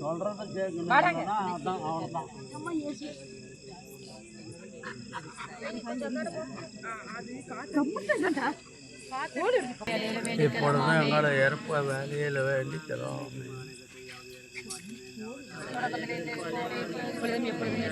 சொல்றத கேட்கணும் அதான் அவ்வளோதான் இப்பொழுது எங்களோட இறப்ப வேலையில் வேண்டிக்கிறோம். எப்பொழுதும் எப்பொழுதும்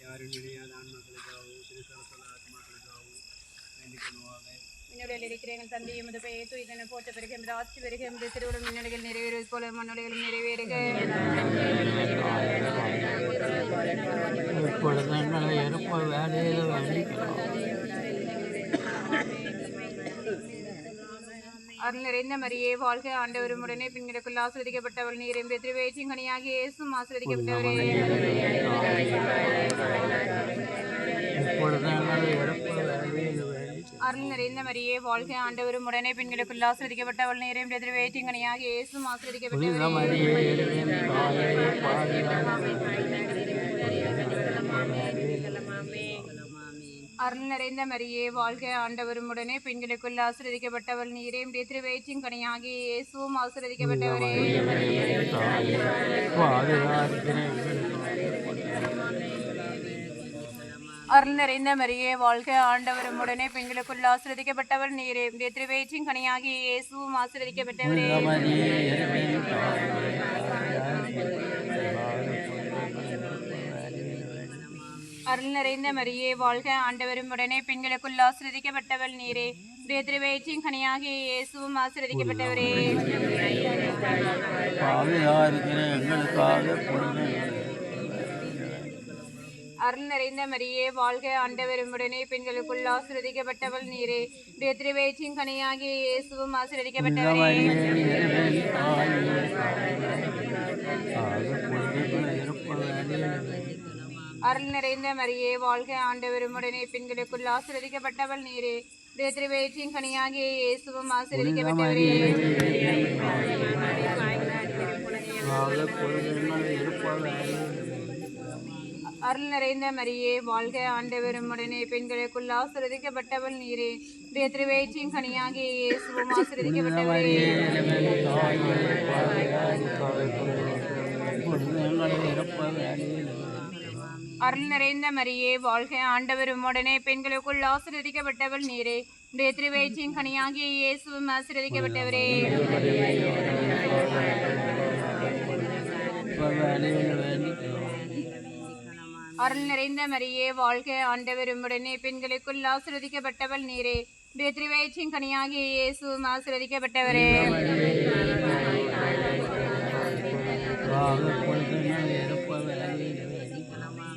யாரும் நினையாத ஆன்மாக்களுக்காகவும் திருக்கரசன ஆத்மாக்களுக்காகவும் மின்னோடியில் இருக்கிற எங்கள் தந்தை எமது பெயர் தூய்தன போட்ட பிறகு எமது ஆட்சி பிறகு எமது நிறைவேறுவது போல நிறைவேறுக. இப்பொழுது எங்களை வேலையில் அருள் நிறைந்த மரியே வாழ்க ஆண்டவரும் உடனே பெண்களுக்குள் ஆசிரியப்பட்டவள் நீர் எம்பே திருவேச்சிங்கனியாகிய இயேசும் ஆசிரதிக்கப்பட்டவரே இப்பொழுது எங்களை இறப்ப வேலையில் உடனே பெண்களுக்குள் ஆசிரியப்பட்டவள் நீர் எம்பே திருவேச்சிங்கனியாகிய இயேசும் புனித ஆசிரியப்பட்டவரே மரியே இறைவனின் தாயே, அருள் நிறைந்த மரியே வாழ்க ஆண்டவரும் உடனே பெண்களுக்குள் ஆசிரியப்பட்டவள் நீரே திருவேச்சின் கனியாகி இயேசுவும் ஆசிரியப்பட்டவரே அருள் நிறைந்த மரியே வாழ்க ஆண்டவரும் உடனே பெண்களுக்குள் ஆசிரதிக்கப்பட்டவர் நீரே திருவேற்றின் கனியாகி இயேசுவும் ஆசிரதிக்கப்பட்டவரே அருள் நிறைந்த மரியே வாழ்க ஆண்டவரும் உடனே பெண்களுக்குள் ஆசிரதிக்கப்பட்டவள் நீரே திருவேற்றின் கனியாகி இயேசுவும் ஆசிரதிக்கப்பட்டவரே எங்களுக்காக அருள் நிறைந்த மரியே வாழ்க ஆண்டவரும் உடனே பெண்களுக்குள் ஆசிரதிக்கப்பட்டவள் நீரே. உடைய கனியாகிய இயேசுவும் அருள் நிறைந்த மரியே வாழ்க ஆண்டவரும் உடனே பெண்களுக்குள் ஆசிரதிக்கப்பட்டவள் நீரே. உடைய திருவேற்றின் கனியாகிய இயேசுவும் ஆசிரியப்பட்டவரே அருள் நிறைந்த மரியே வாழ்க ஆண்டவரும் உடனே பெண்களுக்குள் ஆசிரதிக்கப்பட்டவள் நீரே. உடைய திருவேற்றின் கனியாகிய இயேசுவும் அருள் நிறைந்த மரியே வாழ்க ஆண்டவரும் உடனே பெண்களுக்குள் ஆசிரதிக்கப்பட்டவள் நீரே. உடைய திருவேற்றின் கனியாகிய இயேசுவும் you. அருள் நிறைந்த மரியே வாழ்க ஆண்டவரும் உடனே பெண்களுக்குள் ஆசிரதிக்கப்பட்டவள் நீரே. பேத்ரிவயிற்றின் கனியாகிய இயேசுவும் ஆசிரதிக்கப்பட்டவரே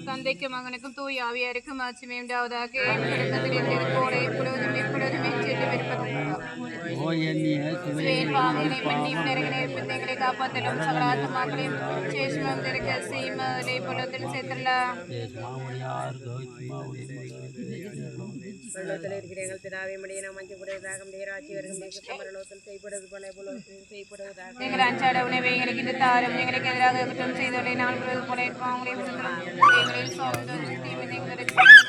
தந்தைக்கும் மகனுக்கும் தூய் ஆவியாருக்கும் ஆட்சிமே உண்டாவதாக. இருப்பதாக மன்னியும் நெருங்கின பிள்ளைகளை காப்பாற்றலும் சகலாத்மாக்களையும் சேஷ்மம் திறக்க சீமலை புலத்தில் சேர்த்துடலாம் பரலோகத்தில் இருக்கிற எங்கள் பிதாவே முடிய நாம் மஞ்சள் குறைவதாக முடிய ராட்சி வருகின்ற சுத்த மரணத்தில் செய்யப்படுவது போல புலத்தில் செய்யப்படுவதாக எங்கள் அன்றாட உணவை எங்களுக்கு இந்த தாரும் எங்களுக்கு எதிராக குற்றம் செய்தவர்களை நான் போல எங்களில் தீமை எங்களுக்கு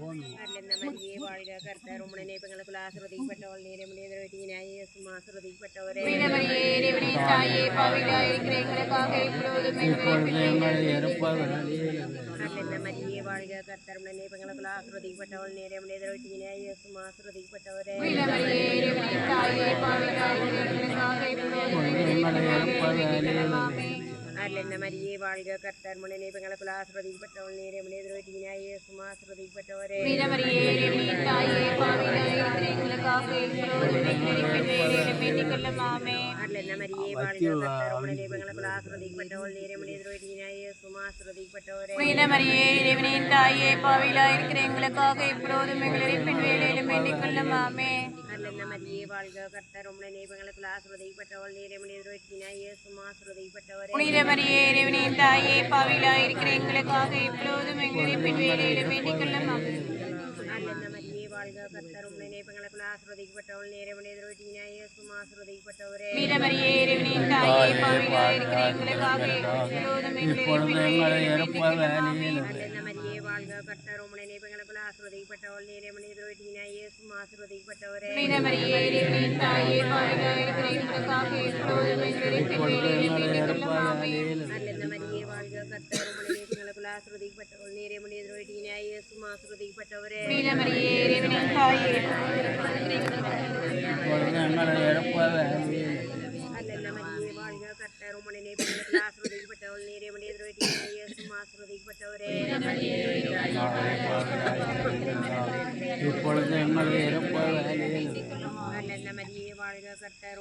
அருளென்ன மரியே வாழ்க கர்த்தர் உம்முடைய நேபங்களுக்குள் ஆசிர்வதிக்கப்பட்டவள் நீரே முடிய வெட்டியினாயே சும்மா ஆசிர்வதிக்கப்பட்டவரே மீனவரியே இறைவனை தாயே பாவிலா இருக்கிற எங்களுக்காக இப்பொழுதும் அருளென்ன மரியே வாழ்க கர்த்தர் உம்முடைய நேபங்களுக்குள் ஆசிர்வதிக்கப்பட்டவள் நீரே முடிய வெட்டியினாயே சும்மா ஆசிர்வதிக்கப்பட்டவரே மீனவரியே இறைவனை தாயே பாவிலா இருக்கிற எங்களுக்காக இப்பொழுதும் அருளென்ன மரியே வாழ்க கர்த்தர் உம்முடைய நேபங்களுக்குள் ஆசிர்வதிக்கப்பட்டவள் நீரே முடிய வெட்டியினாயே சும்மா ஆசிர்வதிக்கப்பட்டவரே மீனவரியே இறைவனை தாயே பாவிலா இருக்கிற எங்களுக்காக இப்பொழுதும் எங்களின் வேலையிலும் வேண்டிக் கொள்ளும் ஆமே அருளென்ன மரியே வாழ்க கர்த்தர் உம்முடைய நேபங்களுக்குள் ஆசிர்வதிக்கப்பட்டவள் நீரே முடிய வெட்டியினாயே சும்மா ஆசிர்வதிக்கப்பட்டவரே மீனவரியே இறைவனின் தாயே பாவிலா இருக்கிற எங்களுக்காக இப்பொழுதும் எங்களின் வேலையிலும் வேண்டிக் கொள்ளும் நல்ல மரியே வாழ்க கர்த்தர் உம்முடைய எங்களுக்கு ஆசிர்வதிக்கப்பட்டவள் நீரை மனிதனாய் இயேசுவும் ஆசிர்வதிக்கப்பட்டவரே புனித மரியே இறைவனின் தாயே பாவிலாய் இருக்கிற எங்களுக்காக இப்பொழுதும் எங்களுடைய பின் வேலையிலும் வேண்டிக் கொள்ளும் ஆமென். நல்ல மரியே வாழ்க கர்த்தர் உம்முடைய எங்களுக்கு ஆசிர்வதிக்கப்பட்டவள் நீரை மனிதனாய் இயேசுவும் ஆசிர்வதிக்கப்பட்டவரே புனித மரியே இறைவனின் தாயே பாவிலாய் இருக்கிற எங்களுக்காக இப்பொழுதும் எங்களுடைய பின் எங்களுடைய நல்ல மரியே வாழ்க கர்த்தர்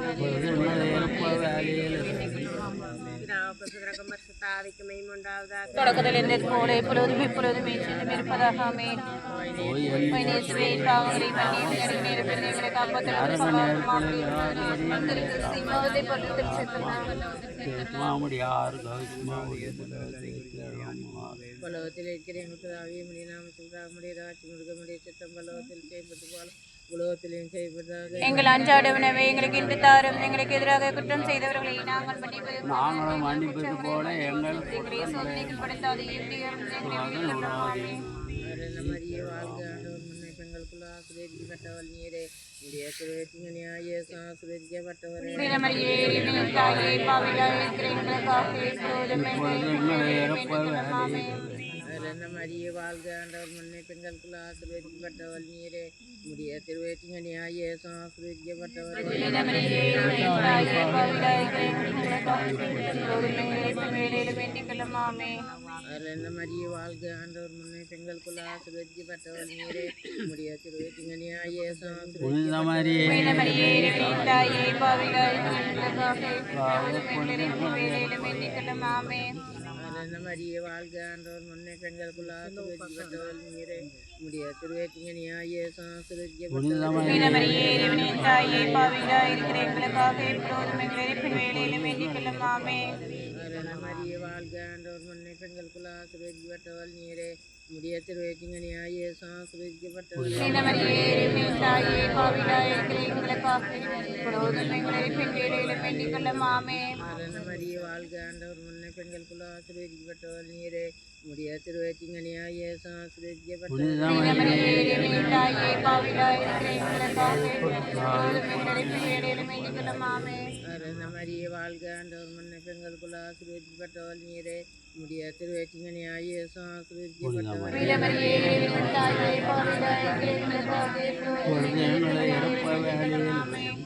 மரியே இறைவனின் இருப்பதாக பலவத்தில் இருக்கிற எங்களுக்கு ஆவிய முடிய நாம சொல்றாமுடைய ராட்சி முடிய சித்தம் பலவத்தில் செய்யப்பட்டு போல உலகத்திலையும் செய்வதாக எங்கள் அன்றாட உணவை எங்களுக்கு இன்று தாரும். எங்களுக்கு எதிராக குற்றம் செய்தவர்களை நாங்கள் மன்னிப்பது போல நாங்களும் மன்னிப்பது போல எங்கள் சோதனைகள் படுத்தாது. நீரே. உடைய அதில் ஆசிரியப்பட்டவரே புனிதமரியே, வாழ்க ஆண்டவர் முன்னை பெண்களுக்குள்ள ஆசிரியப்பட்டவள் நீரே. முடிய திருவேற்றிங்கனியாய ஆசிரியப்பட்டவரே புனிதமரியே, இறைவனின் தாயே, பாவிகளாய் இருக்கிற எங்களுக்காக இப்பொழுதும் எங்களை வேலையில் வேண்டிக் கொள்ளும் ஆமென். வாழ்க ஆண்டவர் நீரே புனித மாதிரியே வாழ்க ஆண்டவர் முன்னை பெண்களுக்குள்ள ஆசிரியப்பட்டவள் நீரே. உடைய திருவேற்றிங்கனியாய. நல்ல மரியே வாழ்க ஆண்டவர் முன்னை பெண்களுக்குள்ள ஆசிரியப்பட்டவள் நீரே. கொள்ளும் ஆமென். நல்ல மரியே வாழ்க ஆண்டவர் முன்னை பெண்களுக்குள்ள ஆசிரியப்பட்டவள் நீரே உடைய. நல்ல மரியே வாழ்க ஆண்டவர் முன்னை பெண்களுக்குள்ள ஆசிரியப்பட்டவள் நீரே உடைய ஆமென்.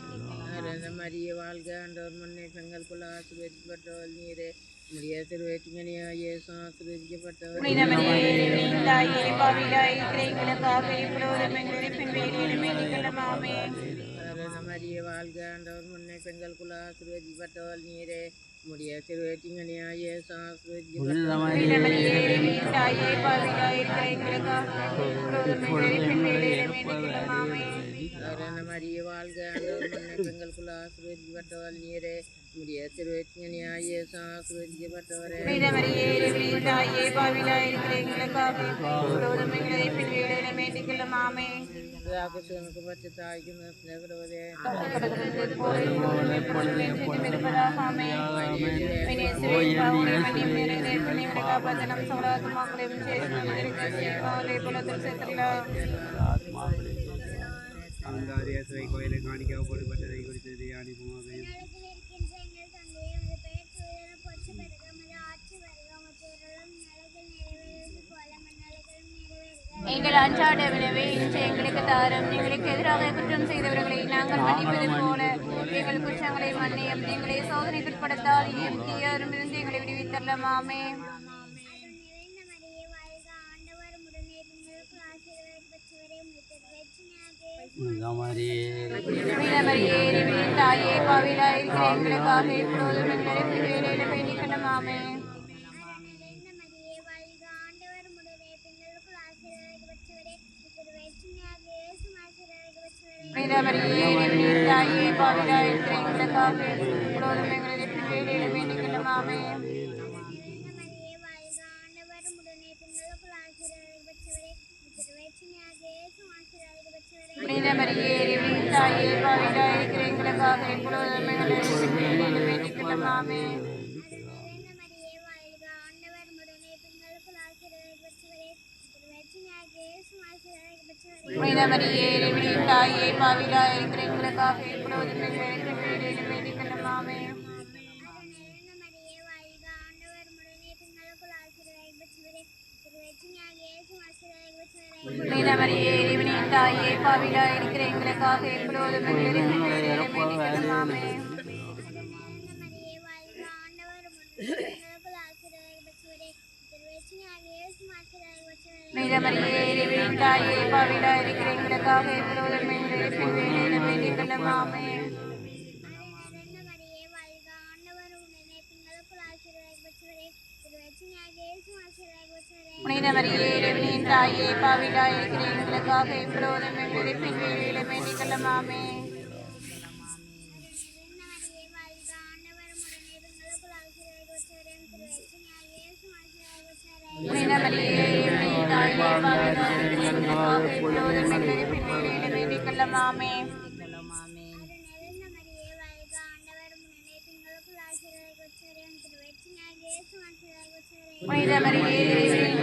நல்ல மரியே வாழ்க ஆண்டவர் முன்னை பெண்களுக்குள்ள ஆசிரியப்பட்டவள் நீரே உடைய திருவேற்றிங்கனியாய ஆசிரியப்பட்டவள் புனிதமரியே, இறைவனின் தாயே, பாவிகளாய் இருக்கிற எங்களுக்காக இப்பொழுதும் எங்களை வேலையில் வேண்டிக் கொள்ளும் ஆமென். நல்ல மரியே வாழ்க ஆண்டவர் முன்னை பெண்களுக்குள்ள ஆசிரியப்பட்டவள் நீரே உடைய திருவேற்றிங்கனியாய ஆசிரியப்பட்டவள் புனிதமரியே, இறைவனின் தாயே, பாவிகளாய் இருக்கிற எங்களுக்காக இப்பொழுதும் எங்களை வேலையில் வேண்டிக் கொள்ளும் ஆமென். அரண மரிய வாழ்க பெண்களுக்குள்ள ஆசிரியப்பட்டவள் நீரே உடைய திருவேற்றிங்கனியாய ஆசிரியப்பட்டவரே புனிதமரியே, இறைவனின் தாயே, பாவிகளாய் அந்தாரியாசுவை கோயிலை காணிக்காக போடுபட்டதை குறித்து தியானிப்போமாக எங்கள் அன்றாட உணவை இன்று எங்களுக்கு தாரும் எங்களுக்கு எதிராக குற்றம் செய்தவர்களை நாங்கள் மன்னிப்பது போல எங்கள் குற்றங்களை மன்னியும் எங்களை சோதனைக்குட்படுத்தாதையும் தீயாரிலிருந்து எங்களை விடுவித்தரலாம். தாயே, பாவிலாயிருக்கிற எங்களுக்காக இப்பொழுதும் எங்களை வேலையில வேண்டிக் புனித மரியே இறைவனின் தாயே பாவிலாய் இருக்கிற எங்களுக்காக இப்பொழுதும் எங்களுடைய பிள்ளைகளில் வேண்டிக் கொள்ளும் ஆமே மரியே வாழ்க ஆண்டவர் உடனே பெண்களுக்குள் ஆசீர்வாதம் பெற்றவரே திருவேற்றினியாக இயேசு ஆசீர்வாதம் பெற்றவரே புனித மரியே இறைவனின் தாயே பாவிலாய் இருக்கிற எங்களுக்காக இப்பொழுதும் எங்களுடைய பிள்ளைகளில் வேண்டிக் கொள்ளும் ஆமே நிறைந்த மரியே வாழ்க ஆண்டவர் உடனே பெண்களுக்குள் ஆசீர்வாதம் பெற்றவரே திருவேற்றினியாக இயேசு ஆசீர்வாதம் பெற்றவரே புனித மரியே இறைவனின் தாயே பாவிலாய் இருக்கிற எங்களுக்காக இப்பொழுதும் எங்களுடைய பிள்ளைகளில் வேண்டிக் கொள்ளும் ஆமே நிறைந்த மரியே வாழ்க ஆண்டவர் உடனே பெண்களுக்குள் ஆசீர்வாதம் பெற்றவரே திருவேற்றினியாக இயேசு ஆசீர்வாதம் பெற்றவரே புனித மரியே இறைவனின் தாயே பாவிலாய் இருக்கிற எங்களுக்காக இப்பொழுதும் ஆமே நிறைந்த மரியே வாழ்க ஆண்டவர் உடனே பெண்களுக்குள் ஆசீர்வாதம் பெற்றவரே திருவேற்றினியாக இயேசு ஆசீர்வாதம் பெற்றவரே புனித மரியே இறைவனின் தாயே பாவிலாய் இருக்கிற எங்களுக்காக இப்பொழுதும் எங்களுடைய பிள்ளைகளில் வேண்டிக் கொள்ளும் ஆமே நிறைந்த மரியே வாழ்க ஆண்டவர் உடனே பெண்களுக்குள் ஆசீர்வாதம் பெற்றவரே திருவேற்றினியாக இயேசு ஆசீர்வாதம் பெற்றவரே புனித மரியே இறைவனின் தாயே பாவிலாய் இருக்கிற எங்களுக்காக இப்பொழுதும் எங்களுடைய பிள்ளைகளில் வேண்டிக் கொள்ளும் ஆமே வேண்டிக் கொள்ளும் ஆமே நிறைந்த மரியே வாழ்க ஆண்டவர் உடனே பெண்களுக்குள் ஆசீர்வாதம் பெற்றவரே திருவேற்றினியாக இயேசு ஆசீர்வாதம் பெற்றவரே புனித மரியே இறைவனின்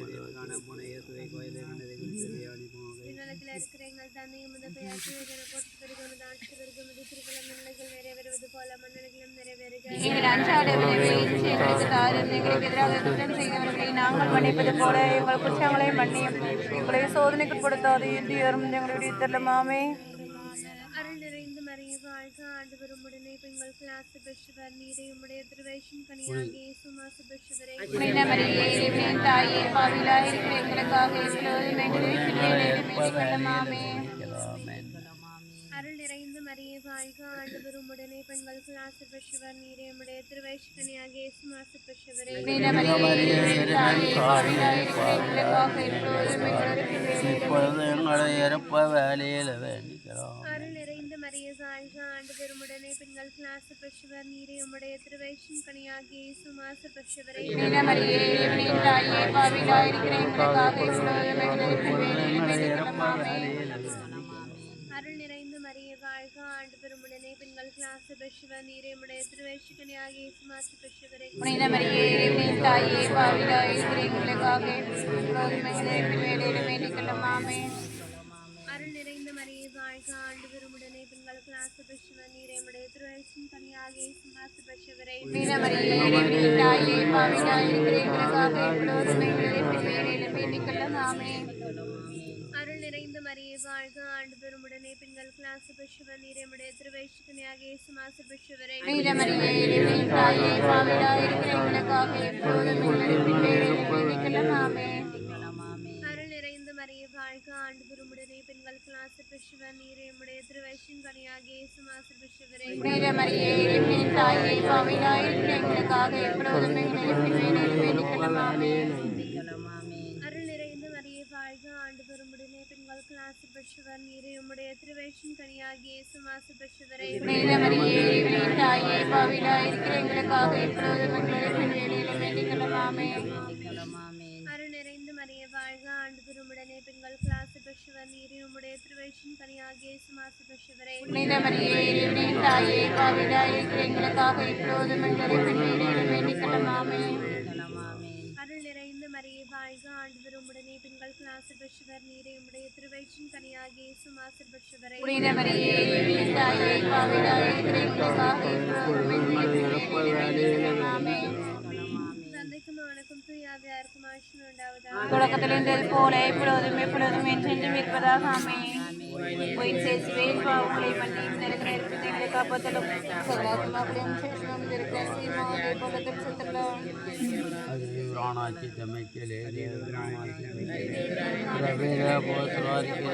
இருக்கிற எங்கள் தந்தையும் உமது பெயர் தூயதென போற்று பெருக உமது ஆட்சி பெருக உமது திருக்குளம் விண்ணுலகில் நிறைவேறுவது போல மண்ணுலகிலும் வாழ்க பெண்கள் கிளாஸ் பெற்றவர் நீரை உம்முடைய திருவேஷன் கனியாகி பெற்றவரை மரியே தாயே இருக்கிற எங்களுக்காக அருள் நிறைந்து மறிய வாழ்க பெண்கள் கிளாஸ் பெற்றவர் நீரை உம்முடைய திருவேஷன் கனியாகி இயேசு மாசு பெற்றவரை புனித மரியே இறைவனின் தாயே பாவிலாய் இருக்கிற எங்களுக்காக எப்பொழுதும் எங்களுடைய பிள்ளைகளில் இப்பொழுது எங்களை இறப்ப வேலையில் வேண்டிக்கிறோம் மறிய வாழ்க ஆண்டவர் உம்முடனே பெண்கள் கிளாஸ் பெற்றவர் நீரை உம்முடைய திருவேஷன் கனியாகி இயேசு மாசு மரியே அருள் நிறைந்து மறிய வாழ்க ஆண்டவர் உம்முடனே பெண்கள் கிளாஸ் பெற்றவர் நீரை உம்முடைய திருவேஷன் கனியாகி இயேசு மாசு மரியே தாயே எப்பொழுதும் அருள் நிறைந்த மரியே வாழ்க ஆண்டு பெருமுடனே பெண்கள் கிளாஸ் பெற்றவர் நீரமுடைய உம்முடைய திருவேஷன் கனியாகி இயேசு பெற்றவரை புனித மரியே இறைவனின் தாயே பாவிலாய் இருக்கிற எங்களுக்காக எப்பொழுதும் வாழ்க ஆண்டவர் உம்முடனே பெண்கள் கிளாஸ் பெற்றவர் நீரை உம்முடைய திருவேஷன் கனியாகி இயேசு மாசு பெற்றவரை. புனித மரியே இறைவனின் தாயே இருக்கிற எங்களுக்காக எப்பொழுதும் அருள் நிறைந்த மறிய வாழ்க ஆண்டவர் உம்முடனே பெண்கள் கிளாஸ் பெற்றவர் நீரை உம்முடைய திருவேஷன் கனியாகி இயேசு மாசு பெற்றவரை. புனித மரியே இறைவனின் தாயே இருக்கிற எங்களுக்காக எப்பொழுதும் எங்களுடைய பிள்ளைகளில் வேண்டிக் கொள்ளுமாமே அருள் நிறைந்த மறிய வாழ்க ஆண்டவர் உம்முடனே பெண்கள் கிளாஸ் பெற்றவர் நீரை உம்முடைய திருவேஷன் கனியாகி இயேசு மாசு பெற்றவரை புனித மரியே இறைவனின் தாயே பாவிலாய் இருக்கிற எங்களுக்காக எப்பொழுதும் எங்களுடைய பிள்ளைகளில் வேண்டிக் கொள்ளுமாமே அருள் நிறைந்த மறிய வாழ்க ஆண்டவர் உம்முடனே. பெண்கள் கிளாஸ் பெற்றவர் நீரை உம்முடைய திருவேஷன் கனியாகி மாசு பெற்றவரை. புனித மரியே இறைவனின் தாயே பாவிலாய் இருக்கிற எங்களுக்காக எப்பொழுதும் எங்களுடைய பிள்ளைகளில் வேண்டிக் கொள்ளுமாமே தந்தைக்கும் அவனுக்கும் தூயாவே தொடக்கத்தில் இருந்தது போல இப்பொழுதும் எப்பொழுதும் என்றென்றும் இருப்பதாக ஆமே பொய் சேசுவே பாவங்களை மன்னியும் நினைக்கிற இருப்பதை காப்பத்தலும் சகலாத்மாக்களையும் சேஷம் இருக்கிற சீமாவை போலத்தில் சுத்தலாம் அது பிராணாச்சி தமைக்கலே தேவராமாச்சி பிரபேர போசலாதிக்கிற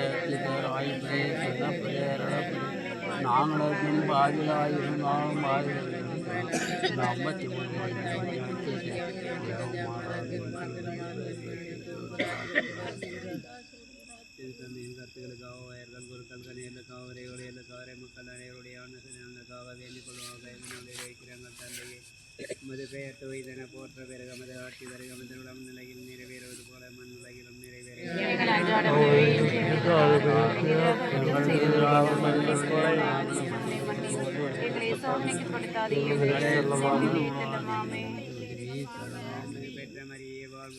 சிதர் ஆயிற்றே சொன்ன பிரேரண நாங்களும் பாதிலாயிருந்தாலும் பாதில் ஐம்பத்தி தந்தையின் கருத்துக்களுக்காக வயர்கள் குருக்கள் கணியலுக்காக உரையுடையலுக்காக மக்கள் அனைவருடைய அன்னசனுக்காக வேண்டிக் கொள்வாங்க தந்தையை மது பெயர் தொய்தென போற்ற பிறகு மது ஆட்சி வருக மது உடம் நிலையில் நிறைவேறுவது போல மண் உலகிலும் நிறைவேற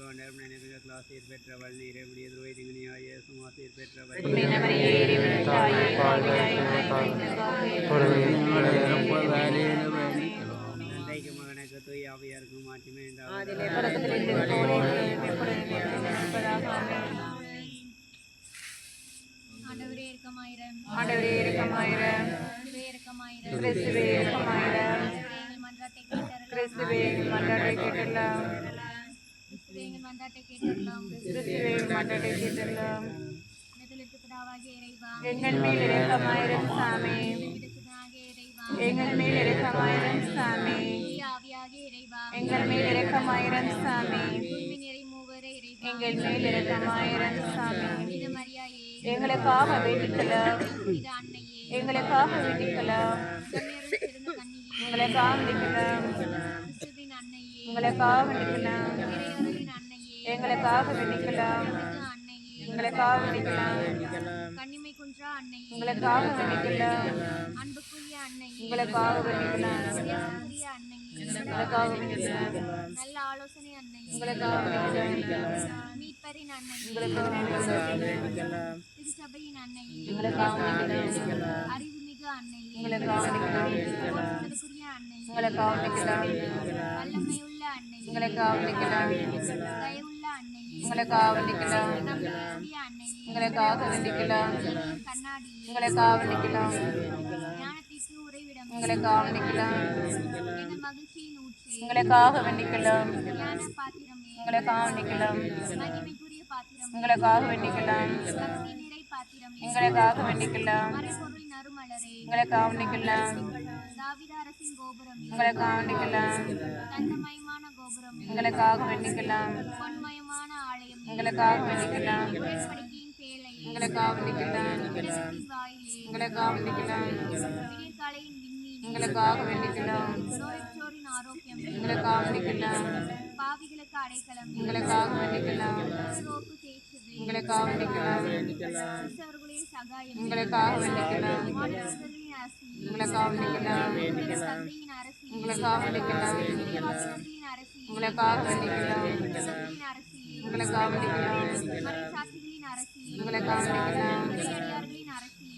மரியே வாழ்க நினைவு பெற்றவள் நீரே முடிய துரோகிங்கனியாய பெற்றவள் தந்தைக்கு மகனுக்கு மாற்றுமே ஆண்டவரே இருக்கமாயிரம் ஆண்டவரே இருக்கமாயிரம் கிறிஸ்துவே எங்கள் மன்றாட்டை கிறிஸ்துவே மன்றாட்டை கேட்டெல்லாம் எங்கள் மேல் இரக்கமாயிரம் சாமி. எங்கள் மேல் இரக்கமாயிரம் சாமி. எங்கள் மேல் இரக்கமாயிரம் சாமி. எங்கள் மேல் இரக்கமாயிரம் சாமி. எங்களுக்காக வேண்டிக்கலாம் எங்களுக்காக வேண்டிக்கலாம் உங்களுக்காக வேண்டிக்கலாம் உங்களுக்காக வேண்டிக்கலாம் எங்களுக்காக வேண்டிக்கலாம் எங்களுக்காக அன்னையே உங்களுக்காக வேண்டிக்கலாம் கன்னிமை குன்றா அன்னை உங்களுக்காக வேண்டிக்கலாம் அன்புக்குரிய அன்னை உங்களுக்காக வேண்டிக்கலாம் வித்தியாசக்குரிய அன்னையே உங்களுக்காக வேண்டிக்கலாம் நல்ல ஆலோசனை அன்னை உங்களுக்காக வேண்டிக்கலாம் மீட்பரின் அன்னை உங்களுக்காக வேண்டிக்கலாம் திருச்சபையின் அன்னையே உங்களுக்காக வேண்டிக்கலாம் அறிவுமிகு அன்னையே உங்களுக்காக வேண்டிக்கலாம் போற்றுதலுக்குரிய அன்னையே உங்களுக்காக வேண்டிக்கலாம் வல்லமையுள்ள அன்னையே உங்களுக்காக வேண்டிக்கலாம் தயவுள்ள உங்களுக்காக வேண்டிக்கலாம் உங்களுக்காக வேண்டிக்கலாம் உங்களுக்காக வேண்டிக்கலாம் உங்களுக்காக வேண்டிக்கலாம் உங்களுக்காக வேண்டிக்கலாம் உங்களுக்காக வேண்டிக்கலாம் உங்களுக்காக வேண்டிக்கலாம் எங்களுக்காக வேண்டிக்கலாம் வேண்டிக்கலாம் தாவித அரசின் கோபுரமே உங்களுக்காக வேண்டிக்கலாம் உங்களுக்காக வேண்டிக்கலாம் பொன்மயமான ஆலயம் உங்களுக்காக வேண்டிக்கலாம் உடன்படிக்கையின் பேழை உங்களுக்காக வேண்டிக்கலாம் உங்களுக்காக வேண்டிக்கலாம் பாவிகளுக்கு அடைக்கலம் உங்களுக்காக வேண்டிக்கலாம் உங்களுக்காக வேண்டிக்கலாம் உங்களுக்காக வேண்டிக்கலாம் உங்களுக்காக வேண்டிக்கலாம் உங்களுக்காக வேண்டிக்கலாம் உங்களுக்காக வேண்டிக்கலாம் உங்களுக்காக வேண்டிக்கலாம் உங்களுக்காக வேண்டிக்கலாம்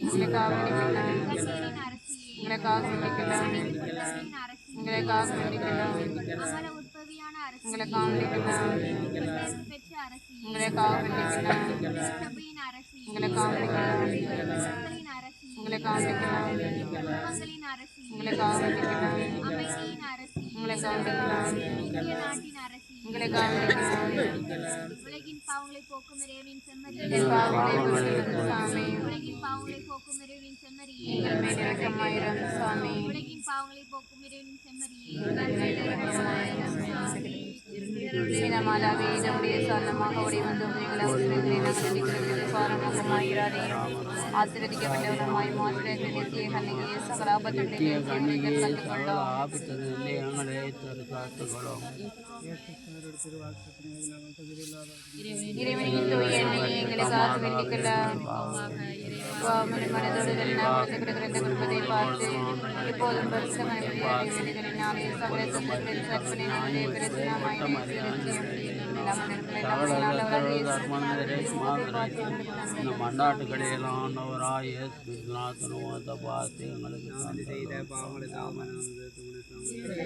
உங்களுக்காக வேண்டிக்கலாம் கண்ணீரின் அரசி உங்களுக்காக வேண்டிக்கலாம் புத்தகத்தின் அரசி உலகின் பாவங்களை போக்கும் இறைவனின் செம்மறி பாவங்களை போக்குகிறது சாமி உலகின் பாவங்களை போக்கும் இறைவனின் செம்மறி எங்கள் மேல் இரக்கமாயிரம் சாமி உலகின் பாவங்களை போக்கும் இறைவனின் மாதாவே நம்முடைய சாரணமாக ஓடி ஆசிரியர்களை நகரடிக்கிறது பாரமுகமாயிராதையும் ஆசீர்வதிக்கப்பட்டவருமாய் மாற்றிட நித்திய கண்ணிகையை சகலாபத்துடைய கண்டுகொள்ளோம் ஆபத்திலிருந்து எங்களை காத்துக்கொள்ளும் இறைவனின் தூய எண்ணெயை எங்களுக்காக வேண்டிக்கலாம் மனதோடு நாமத்தை கிடக்கிற குடும்பத்தை பார்த்து இப்போதும் பரிசுகளினாலே சகல துன்பங்களின் கற்பனை இந்த மண்டாட்டுக்கடையெல்லாம் ஆண்டவராய் இயேசு கிருஷ்ணநாதனும் பார்த்து எங்களுக்கு தந்தை செய்த பாவங்களுக்காக மனதில்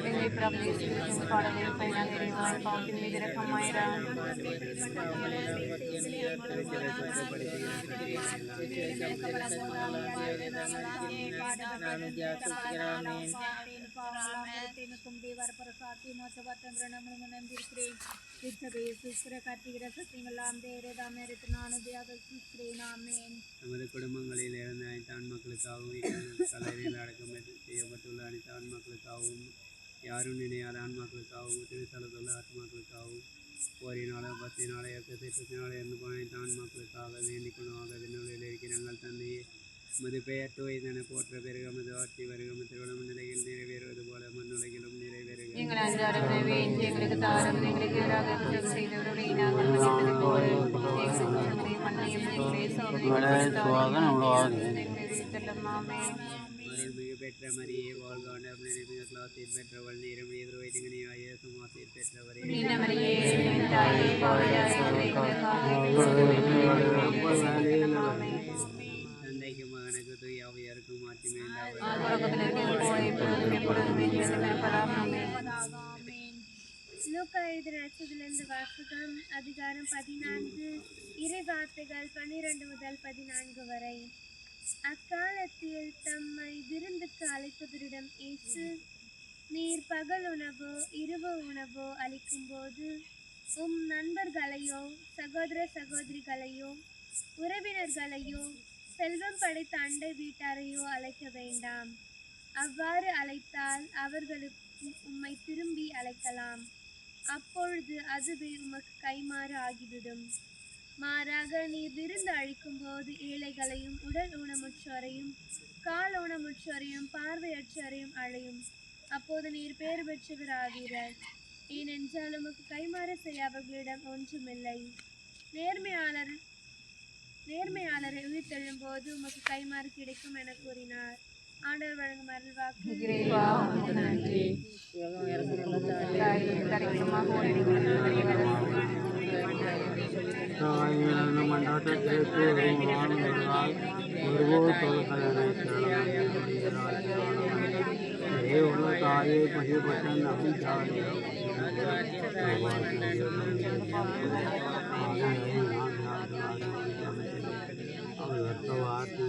எங்களை பிரபலிய பாடலை பயனாக எறிவார் பாவத்தின் மீது இரக்கமாயிரம் நமது குடும்பங்களில் இருந்து அனைத்து ஆண் மக்களுக்காகவும் கல்லறையில் அடக்கம் செய்யப்பட்டுள்ள அனைத்து ஆண் மக்களுக்காகவும் யாரும் நினையாத ஆண் மக்களுக்காகவும் திருத்தலத்துள்ள ஆத்மாக்களுக்காகவும் போரினால பத்தினால இயக்கத்தினால இருந்து போன அனைத்து ஆண் மக்களுக்காக வேண்டிக் கொள்வாங்க விண்ணுகளில் இருக்கிற எங்கள் தந்தையே மது பெயர் தூய்தன போற்ற பெருக மது ஆட்சி வருக திருவிழம் நிலையில் நிறைவேறுவது போல மண்ணுலகிலும் நிறைவேறுக எங்களுக்கு பெற்ற மரியே வாழ்காண்டர் நினைவு கிளாஸில் பெற்றவள் நீரும் எதிர்வைத்திங்கனியாய சுமாசீர் பெற்றவரே. நீனமரியே தாயே பாவியாய் தந்தைக்கு மகனுக்கு தூயாவையாருக்கும் மாற்றி லூக்கா எழுதின வாசகம் அதிகாரம் பதினான்கு. இறை வார்த்தைகள் பன்னிரண்டு முதல் பதினான்கு வரை. அக்காலத்தில் தம்மை விருந்துக்கு அழைத்தவரிடம் இயேசு நீர் பகல் உணவோ இரவு உணவோ அளிக்கும்போது உம் நண்பர்களையோ சகோதர சகோதரிகளையோ உறவினர்களையோ செல்வம் படைத்த அண்டை வீட்டாரையோ அழைக்க வேண்டாம். அவ்வாறு அழைத்தால் அவர்களுக்கு உம்மை திரும்பி அழைக்கலாம். அப்பொழுது அதுவே உமக்கு கைமாறு ஆகிவிடும். மாறாக நீர் விருந்து அழிக்கும்போது ஏழைகளையும் உடல் ஊனமுற்றோரையும் கால் ஊனமுற்றோரையும் பார்வையற்றோரையும் அழையும். அப்போது நீர் பேர் பெற்றவர் ஆவீர்கள் ஏனென்றால் உமக்கு கைமாறு செய்ய அவர்களிடம் ஒன்றுமில்லை. நேர்மையாளர் நேர்மையாளரை உயிர்த்தெழும் போது உமக்கு கைமாறு கிடைக்கும் என கூறினார். ஆண்டவர் வழங்கும் அருள்வாக்கு தாயின் மண்டாட்டத்திற்கு வாழ்வதால் ஒருவோர் தொழுகலனை ஏ உள்ள அவர் வார்த்தை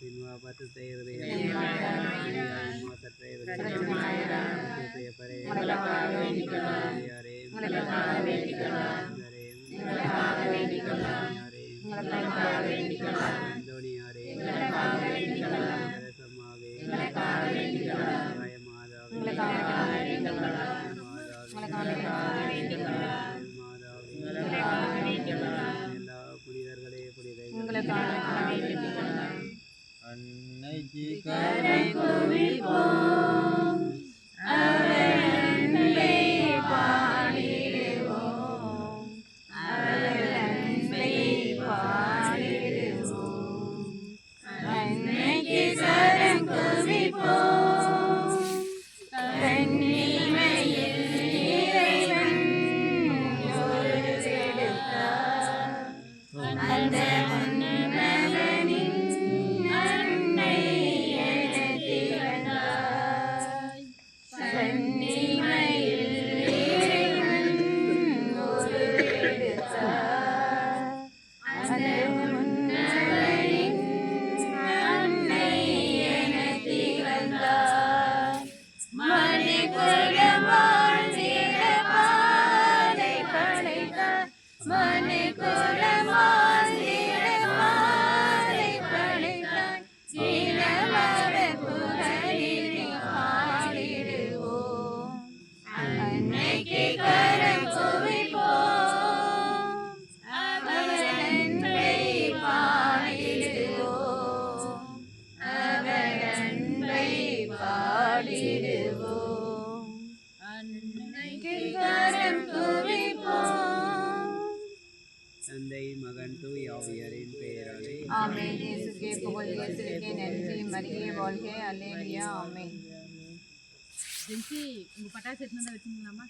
சின்வா பத்து செய்கிறது மோசற்ற பரே அந்தோணியாரே சம்மாவே மாதாவே மாதாவே எல்லா புனிதர்களே புனிதை அன்னைக்கு பாடி పెంచి పటాస్ ఎట్లుందో వచ్చిందమ్మా